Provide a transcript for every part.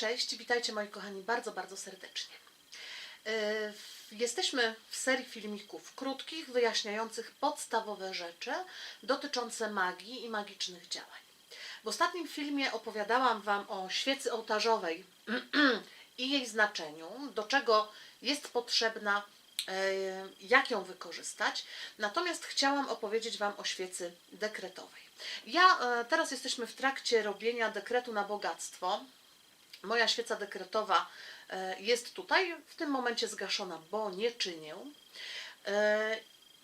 cześć, witajcie moi kochani bardzo, bardzo serdecznie. Yy, Jesteśmy w serii filmików krótkich, wyjaśniających podstawowe rzeczy dotyczące magii i magicznych działań. W ostatnim filmie opowiadałam Wam o świecy ołtarzowej i jej znaczeniu, do czego jest potrzebna, yy, jak ją wykorzystać. Natomiast chciałam opowiedzieć Wam o świecy dekretowej. Ja e, teraz jesteśmy w trakcie robienia dekretu na bogactwo. Moja świeca dekretowa e, jest tutaj, w tym momencie zgaszona, bo nie czynię. E,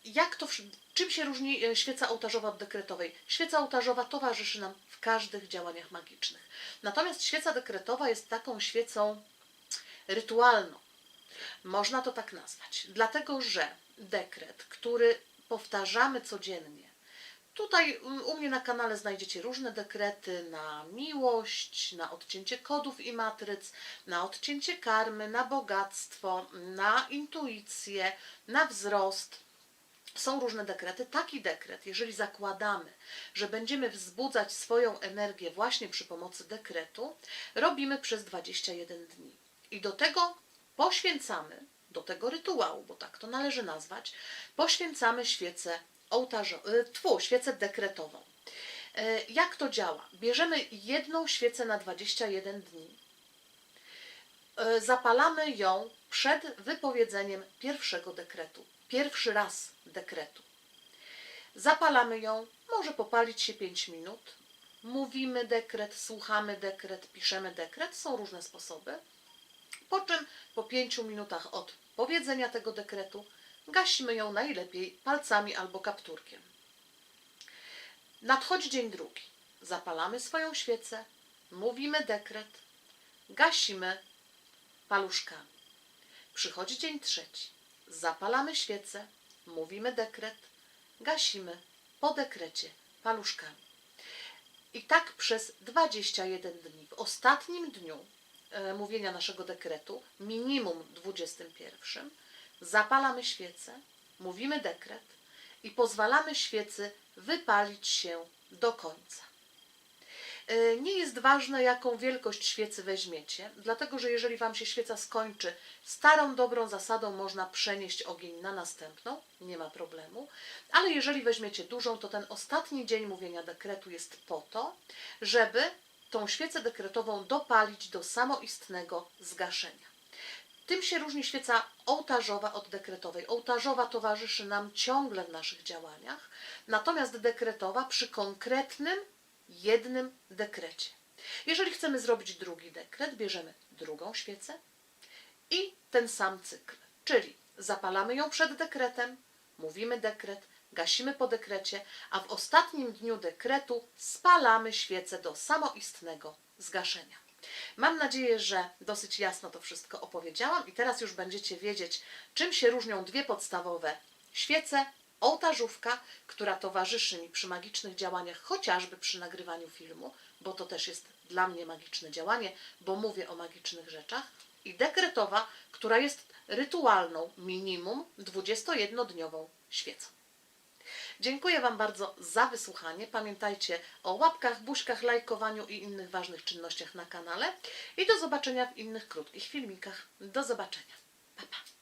Jak to, czym się różni e, świeca ołtarzowa od dekretowej? Świeca ołtarzowa towarzyszy nam w każdych działaniach magicznych. Natomiast świeca dekretowa jest taką świecą rytualną. Można to tak nazwać, dlatego że dekret, który powtarzamy codziennie, Tutaj mm, u mnie na kanale znajdziecie różne dekrety na miłość, na odcięcie kodów i matryc, na odcięcie karmy, na bogactwo, na intuicję, na wzrost. Są różne dekrety. Taki dekret, jeżeli zakładamy, że będziemy wzbudzać swoją energię właśnie przy pomocy dekretu, robimy przez 21 dni. I do tego poświęcamy, do tego rytuału, bo tak to należy nazwać, poświęcamy świecę ołtarzową, tfu, świecę dekretową. E, Jak to działa? Bierzemy jedną świecę na 21 dni. E, Zapalamy ją przed wypowiedzeniem pierwszego dekretu. Pierwszy raz dekretu. Zapalamy ją, może popalić się 5 minut. Mówimy dekret, słuchamy dekret, piszemy dekret. Są różne sposoby. Po czym po 5 minutach od powiedzenia tego dekretu gasimy ją najlepiej palcami albo kapturkiem. Nadchodzi dzień drugi. Zapalamy swoją świecę, mówimy dekret, gasimy paluszkami. Przychodzi dzień trzeci. Zapalamy świecę, mówimy dekret, gasimy po dekrecie paluszkami. I tak przez 21 dni. W ostatnim dniu e, mówienia naszego dekretu, minimum 21, zapalamy świecę, mówimy dekret i pozwalamy świecy wypalić się do końca. E, Nie jest ważne, jaką wielkość świecy weźmiecie, dlatego że jeżeli Wam się świeca skończy, starą, dobrą zasadą można przenieść ogień na następną, nie ma problemu, ale jeżeli weźmiecie dużą, to ten ostatni dzień mówienia dekretu jest po to, żeby tą świecę dekretową dopalić do samoistnego zgaszenia. Tym się różni świeca ołtarzowa od dekretowej. Ołtarzowa towarzyszy nam ciągle w naszych działaniach, natomiast dekretowa przy konkretnym, jednym dekrecie. Jeżeli chcemy zrobić drugi dekret, bierzemy drugą świecę i ten sam cykl, czyli zapalamy ją przed dekretem, mówimy dekret, gasimy po dekrecie, a w ostatnim dniu dekretu spalamy świecę do samoistnego zgaszenia. Mam nadzieję, że dosyć jasno to wszystko opowiedziałam i teraz już będziecie wiedzieć, czym się różnią dwie podstawowe świece. Ołtarzówka, która towarzyszy mi przy magicznych działaniach, chociażby przy nagrywaniu filmu, bo to też jest dla mnie magiczne działanie, bo mówię o magicznych rzeczach. I dekretowa, która jest rytualną, minimum 21-dniową świecą. Dziękuję Wam bardzo za wysłuchanie. Pamiętajcie o łapkach, buźkach, lajkowaniu i innych ważnych czynnościach na kanale. I do zobaczenia w innych krótkich filmikach. Do zobaczenia. Pa, pa.